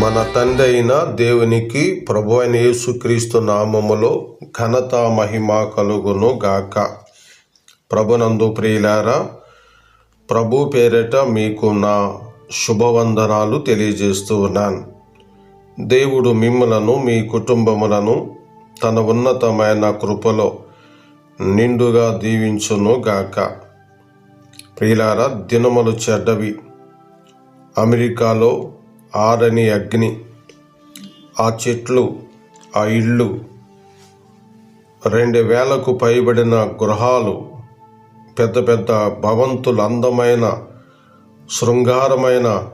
మన తండ్రి అయిన దేవునికి ప్రభు అయిన యేసుక్రీస్తు నామములో ఘనత మహిమ కలుగును గాక. ప్రభునందు ప్రియులారా ప్రభు పేరట మీకు నా శుభవందనాలు తెలియజేస్తూ ఉన్నాను. దేవుడు మిమ్మలను మీ కుటుంబములను తన ఉన్నతమైన కృపలో నిండుగా దీవించును గాక. ప్రియులారా దినములు చెడ్డవి. అమెరికాలో ఆరని అగ్ని ఆ చెట్లు ఆ ఇళ్ళు రెండు వేలకు పైబడిన గృహాలు పెద్ద పెద్ద భవంతులు అందమైన శృంగారమైన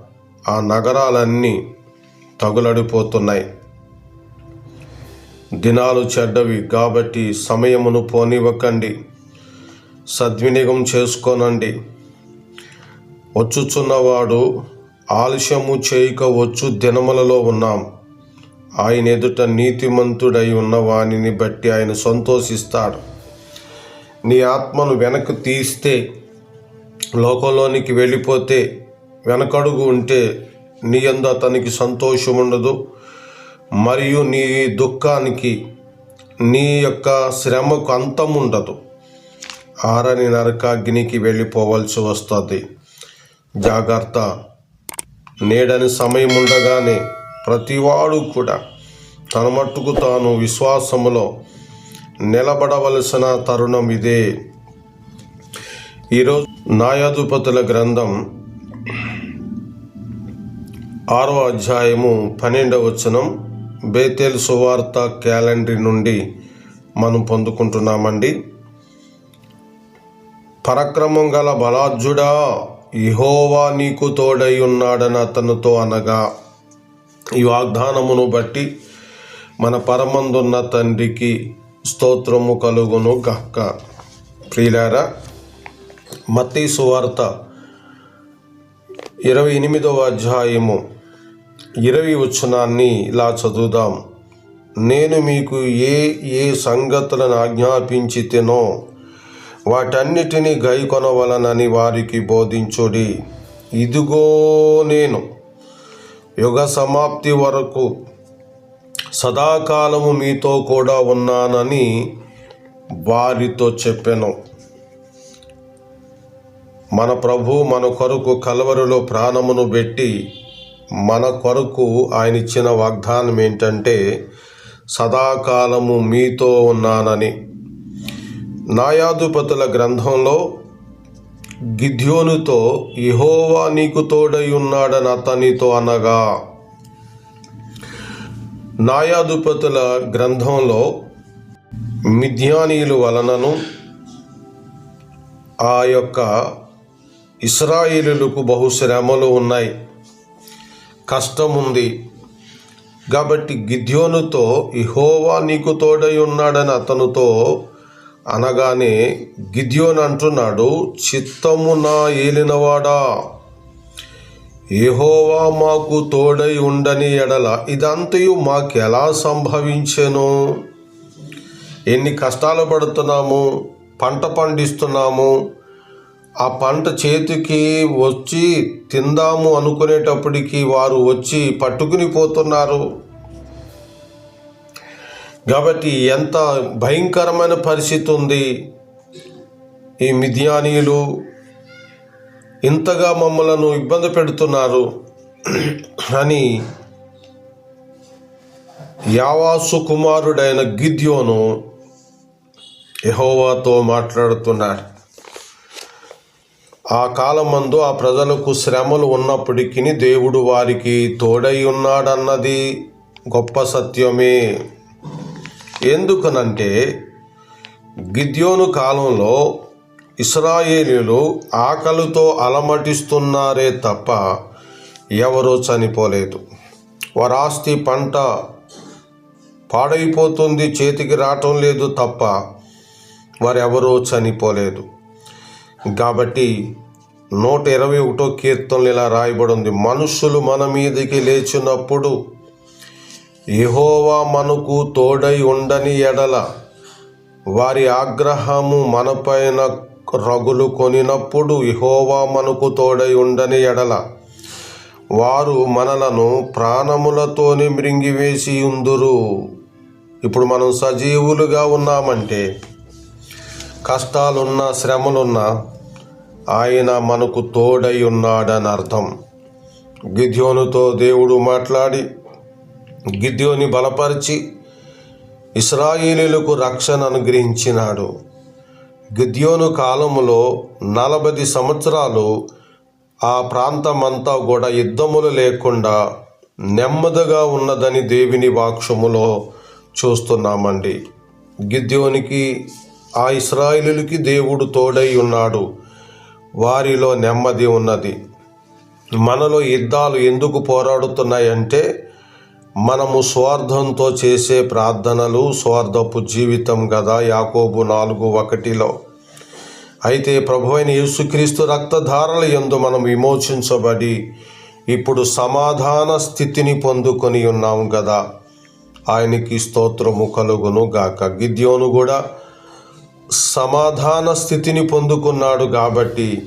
ఆ నగరాలన్నీ తగులడిపోతున్నాయి. దినాలు చెడ్డవి కాబట్టి సమయమును పోనివ్వకండి. సద్వినియోగం చేసుకోనండి. వచ్చుచున్నవాడు ఆలస్యము చేయక వచ్చు దినములలో ఉన్నాం. ఆయన ఎదుట నీతిమంతుడై ఉన్న వానిని బట్టి ఆయన సంతోషిస్తాడు. నీ ఆత్మను వెనక్కి తీస్తే లోకంలోనికి వెళ్ళిపోతే వెనకడుగు ఉంటే నీ అందు అతనికి సంతోషం ఉండదు. మరియు నీ దుఃఖానికి నీ యొక్క శ్రమకు అంతం ఉండదు. ఆరని నరకాగ్నికి వెళ్ళిపోవలసి వస్తుంది. జాగ్రత్త. నేడని సమయం ఉండగానే ప్రతివాడు కూడా తన మట్టుకు తాను విశ్వాసములో నిలబడవలసిన తరుణం ఇదే. ఈరోజు న్యాయాధిపతుల గ్రంథం ఆరో అధ్యాయము పన్నెండవ వచనం బేతేల్ సువార్త క్యాలెండరీ నుండి మనం పొందుకుంటున్నామండి. పరక్రమం గల బలాజ్జుడా ఇహోవా నీకు తోడై ఉన్నాడని అతనితో అనగా ఈ వాగ్దానమును బట్టి మన పరమందున్న తండ్రికి స్తోత్రము కలుగును గక్క ప్రియులారా మత్తీ సువార్త ఇరవై ఎనిమిదవ అధ్యాయము ఇరవై వచనాన్ని ఇలా చదువుదాం. నేను మీకు ఏ ఏ సంగతులను ఆజ్ఞాపించితేనో వాటన్నిటినీ గైకొనవలనని వారికి బోధించుడి. ఇదిగో నేను యుగ సమాప్తి వరకు సదాకాలము మీతో కూడా ఉన్నానని వారితో చెప్పాను. మన ప్రభు మన కొరకు కలవరిలో ప్రాణమును పెట్టి మన కొరకు ఆయన ఇచ్చిన వాగ్దానం ఏంటంటే సదాకాలము మీతో ఉన్నానని. నాయాధిపతుల గ్రంథంలో గిద్యోనుతో ఇహోవా నీకు తోడై ఉన్నాడని అతనితో అనగా నాయాధిపతుల గ్రంథంలో మిథ్యానీయులు వలనను ఆ యొక్క ఇస్రాయేలులకు బహుశ్రమలు ఉన్నాయి కష్టం ఉంది కాబట్టి గిద్యోనుతో ఇహోవా నీకు తోడై ఉన్నాడని అతనితో అనగానే గిద్యోన్ అంటున్నాడు చిత్తము నా ఏలినవాడా? ఏహోవా మాకు తోడై ఉండని ఎడల ఇదంతయు మాకెలా సంభవించెను? ఎన్ని కష్టాలు పడుతున్నాము పంట పండిస్తున్నాము ఆ పంట చేతికి వచ్చి తిందాము అనుకునేటప్పటికి వారు వచ్చి పట్టుకుని పోతున్నారు. కాబట్టి ఎంత భయంకరమైన పరిస్థితి ఉంది ఈ మిథ్యానీయులు ఇంతగా మమ్మలను ఇబ్బంది పెడుతున్నారు అని యావాసు కుమారుడైన గిద్యోను యహోవాతో మాట్లాడుతున్నాడు ఆ కాలమందు ఆ ప్రజలకు శ్రమలు ఉన్నప్పటికీ దేవుడు వారికి తోడై ఉన్నాడన్నది గొప్ప సత్యమే. ఎందుకనంటే గిద్యోను కాలంలో ఇస్రాయేలీలు ఆకలితో అలమటిస్తున్నారే తప్ప ఎవరూ చనిపోలేదు. వారాస్తి పంట పాడైపోతుంది చేతికి రావటం లేదు తప్ప వారెవరూ చనిపోలేదు. కాబట్టి నూట ఇరవై ఒకటో కీర్తనలు ఇలా రాయబడి ఉంది. మనుషులు మన మీదకి లేచినప్పుడు యెహోవా మనకు తోడై ఉండని ఎడల వారి ఆగ్రహము మనపైన రగులు కొనినప్పుడు ఇహోవా మనకు తోడై ఉండని ఎడల వారు మనలను ప్రాణములతోని మృంగివేసి ఉందురు. ఇప్పుడు మనం సజీవులుగా ఉన్నామంటే కష్టాలున్నా శ్రమలున్నా ఆయన మనకు తోడై ఉన్నాడని అర్థం గిద్యోనుతో దేవుడు మాట్లాడి గిద్యోని బలపరిచి ఇస్రాయేలీలకు రక్షణ అనుగ్రహించినాడు. గిద్యోను కాలములో నలభై సంవత్సరాలు ఆ ప్రాంతమంతా కూడా యుద్ధములు లేకుండా నెమ్మదిగా ఉన్నదని దేవిని వాక్షములో చూస్తున్నామండి. గిద్యోనికి ఆ ఇస్రాయిలుకి దేవుడు తోడై ఉన్నాడు. వారిలో నెమ్మది ఉన్నది. మనలో యుద్ధాలు ఎందుకు పోరాడుతున్నాయంటే మనము స్వార్థంతో చేసే ప్రార్థనలు స్వార్థపు జీవితం కదా యాకోబు నాలుగు ఒకటిలో. అయితే ప్రభు అయిన యేసుక్రీస్తు రక్తధారల ఎందు మనం విమోచించబడి ఇప్పుడు సమాధాన స్థితిని పొందుకొని ఉన్నాం కదా ఆయనకి స్తోత్రము కలుగును గాక. గిద్యోను కూడా సమాధాన స్థితిని పొందుకున్నాడు కాబట్టి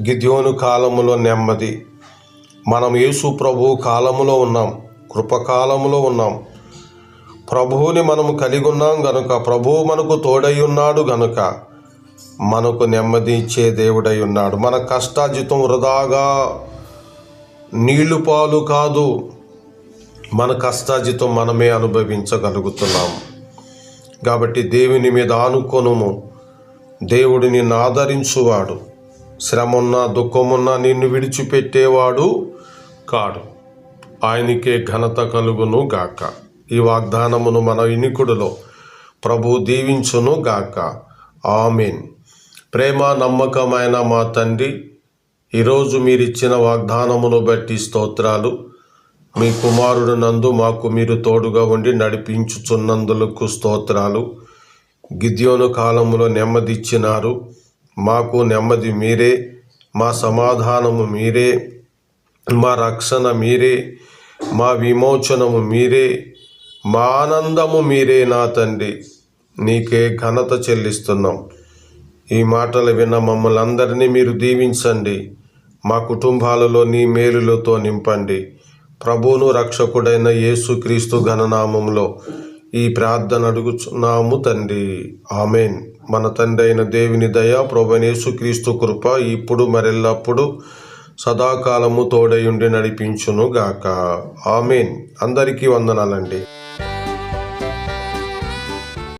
గిద్యోను కాలములో నెమ్మది. మనం యేసు ప్రభు కాలములో ఉన్నాం. కృపకాలములో ఉన్నాం. ప్రభువుని మనము కలిగి ఉన్నాం గనుక ప్రభువు మనకు తోడై ఉన్నాడు గనుక మనకు నెమ్మది ఇచ్చే దేవుడై ఉన్నాడు. మన కష్టాజితం వృధాగా నీళ్ళు పాలు కాదు మన కష్టాజితం మనమే అనుభవించగలుగుతున్నాం. కాబట్టి దేవుని మీద ఆనుకొనుము. దేవుడు నిన్ను ఆదరించువాడు. శ్రమున్నా దుఃఖమున్నా నిన్ను విడిచిపెట్టేవాడు కాడు. ఆయనకే ఘనత కలుగును గాక. ఈ వాగ్దానమును మన ఇనికుడులో ప్రభు దీవించును గాక. ఆమెన్. ప్రేమ నమ్మకమైన మా తండ్రి ఈరోజు మీరిచ్చిన వాగ్దానమును బట్టి స్తోత్రాలు. మీ కుమారుడు నందు మాకు మీరు తోడుగా ఉండి నడిపించుచున్నందులకు స్తోత్రాలు. గిద్యోను కాలములో నెమ్మది ఇచ్చినారు మాకు నెమ్మది మీరే మా సమాధానము మీరే మా రక్షణ మీరే మా విమోచనము మీరే మా ఆనందము మీరే నా తండ్రి. నీకే ఘనత చెల్లిస్తున్నాం. ఈ మాటలు విన్న మమ్మల్ని అందరినీ మీరు దీవించండి. మా కుటుంబాలలో నీ మేలులతో నింపండి. ప్రభువును రక్షకుడైన యేసుక్రీస్తు ఘననామంలో ఈ ప్రార్థన అడుగుచున్నాము తండ్రి. ఆమెన్. మన తండ్రి అయిన దేవుని దయ ప్రభువైన యేసుక్రీస్తు కృప ఇప్పుడు మరెల్లప్పుడు సదాకాలము తోడయుండి నడిపించునుగాక. ఆమెన్. అందరికీ వందనాలండి.